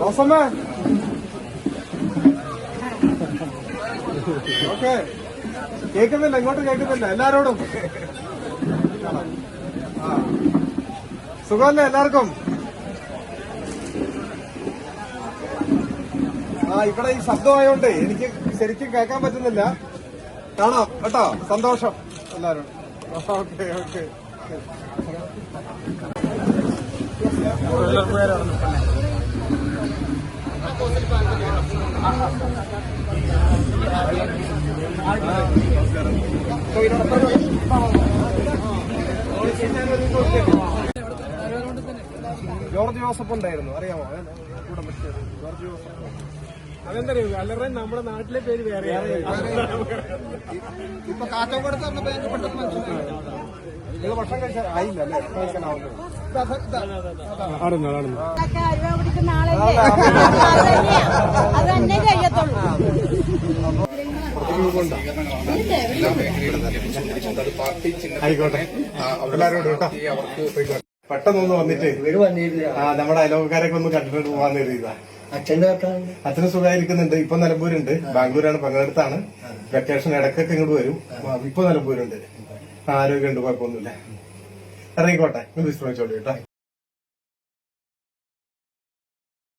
Rosamma. Okay. കേൾക്കുന്നില്ല ഇങ്ങോട്ട് കേൾക്കുന്നില്ല എല്ലാരോടും. സുഖമല്ലേ എല്ലാവർക്കും? ആ ഇവിടെ ഈ ശബ്ദമായോണ്ട് എനിക്ക് ശരിക്കും കേൾക്കാൻ പറ്റുന്നില്ല. കാണാം കേട്ടോ. സന്തോഷം. എല്ലാരും ഓക്കെ ഓക്കെ. ജോർജ് ജോസഫ് ഉണ്ടായിരുന്നു. അറിയാമോ? കൂടെ പറ്റിയത് ജോർജ് ജോസഫ്. അതെന്തറിയോ? നമ്മുടെ നാട്ടിലെ പേര് വേറെ. ഇപ്പൊ കാറ്റോക്കടുത്ത് പറഞ്ഞ പേര് പെട്ടെന്ന് മനസ്സിലായി. നിങ്ങൾ ഭക്ഷണം കഴിച്ചാൽ ആയില്ല അല്ലേ അരുവ പിടിക്കുന്ന അത് തന്നെ ആയിക്കോട്ടെ. എല്ലാവരും കേട്ടോ. പോയിക്കോട്ടെ പെട്ടെന്നൊന്ന് വന്നിട്ട് ആ നമ്മുടെ അയലോക്കാരൊക്കെ ഒന്ന് കണ്ടിട്ട് പോവാൻ കരുതിയതാ. അച്ഛന്റെ അച്ഛന് സുഖമായിരിക്കുന്നുണ്ട്. ഇപ്പൊ നിലമ്പൂരുണ്ട്. ബാംഗ്ലൂരാണ് പങ്കെടുത്താണ്. വെക്കേഷൻ ഇടക്കൊക്കെ ഇങ്ങോട്ട് വരും. ഇപ്പൊ നിലമ്പൂരുണ്ട്. ആരോഗ്യമുണ്ട് കുഴപ്പമൊന്നുമില്ല. ഇറങ്ങിക്കോട്ടെ. വിശ്രമിച്ചോളൂ കേട്ടോ.